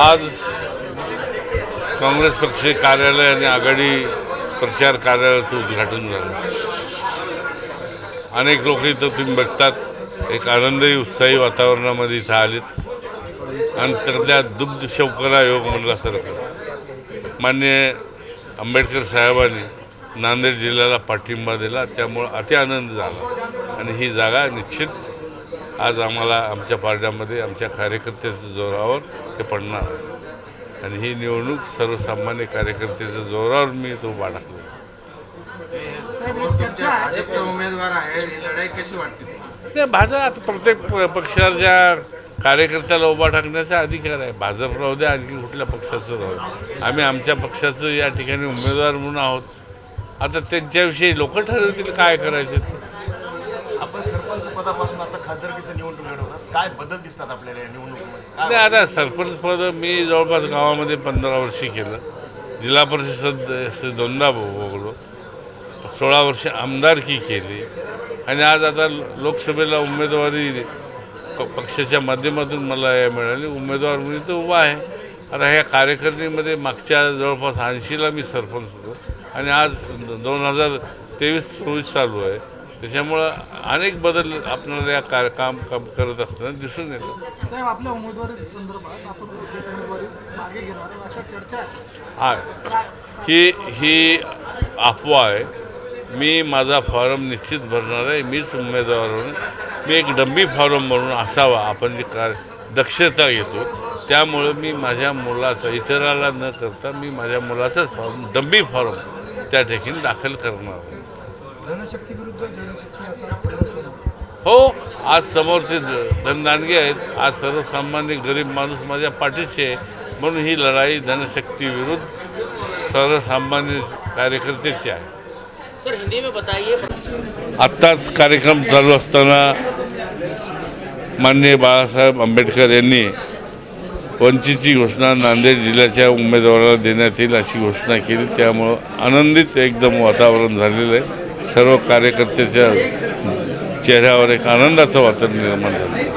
आज काँग्रेस पक्ष कार्यालय आणि आघाडी प्रचार कार्यालयाचं उद्घाटन झालं. अनेक लोक इथं तुम्ही बघतात एक आनंदी उत्साही वातावरणामध्ये इथं आलेत. आणि त्यातल्या दुग्ध शौकरा योग म्हणल्यासारखं मान्य आंबेडकर साहेबांनी नांदेड जिल्ह्याला पाठिंबा दिला त्यामुळं अति आनंद झाला. आणि ही जागा निश्चित आज आम्हाला आमच्या पार्ट्यामध्ये आमच्या कार्यकर्त्याच्या जोरावर हे पडणार आहे. आणि ही निवडणूक सर्वसामान्य कार्यकर्त्याच्या जोरावर मी तो बाळगलो भाजपचा उमेदवार आहे ही लढाई कशी वाटते? नाही भाजप आता प्रत्येक प- पक्षाच्या कार्यकर्त्याला उभा टाकण्याचा अधिकार आहे. भाजप राहू द्या आणखी कुठल्या पक्षाचं राहू द्या आम्ही आमच्या पक्षाचं या ठिकाणी उमेदवार म्हणून आहोत. आता त्यांच्याविषयी लोक ठरवतील काय करायचं ते. आपण सरपंच पदापासून आता खासदारकीचं निवडणूक लढवतात काय बदल दिसतात आपल्याला या निवडणुकीमध्ये? काय नाही आता सरपंच पद मी जवळपास गावामध्ये पंधरा वर्षी केलं. जिल्हा परिषद दोनदा भोगलो. सोळा वर्ष आमदारकी केली. आणि आज आता लोकसभेला उमेदवारी प- पक्षाच्या माध्यमातून मला हे मिळाली. उमेदवार म्हणून तो उभा आहे. आता ह्या कार्यकारिणीमध्ये मागच्या जवळपास ऐंशीला मी सरपंच होतो. आणि आज दोन हजार तेवीस चोवीस चालू आहे. त्याच्यामुळं अनेक बदल आपल्याला या कार काम काम करत असताना दिसून येतात. साहेब आपल्या उमेदवारी संदर्भात आपण उमेदवारी मागे घेणार अशा चर्चा. आहे ही ही अफवा आहे. मी माझा फॉर्म निश्चित भरणार आहे. मीच उमेदवार म्हणून. मी एक डम्बी फॉर्म म्हणून असावा आपण जी कार दक्षता घेतो. त्यामुळं मी माझ्या मुलाचा इतराला न करता मी माझ्या मुलाचाच फॉर्म डम्बी फॉर्म त्या ठिकाणी दाखल करणार आहे. धनशक्ती विरुद्ध जनशक्ती असा प्रदर्शन हो आज समोरचे धनदानगे आहेत. आज सर्वसामान्य गरीब माणूस माझ्या पाठीशी आहे. म्हणून ही लढाई धनशक्ती विरुद्ध सर्वसामान्य कार्यकर्त्याची आहे. सर हिंदी में बताइए। आत्ताच कार्यक्रम चालू असताना माननीय बाळासाहेब आंबेडकर यांनी वंचितची घोषणा नांदेड जिल्ह्याच्या उमेदवाराला देण्यात येईल अशी घोषणा केली. त्यामुळं आनंदित एकदम वातावरण झालेलं आहे. सर्व कार्यकर्त्याच्या चेहऱ्यावर एक आनंदाचं वातावरण निर्माण झालं.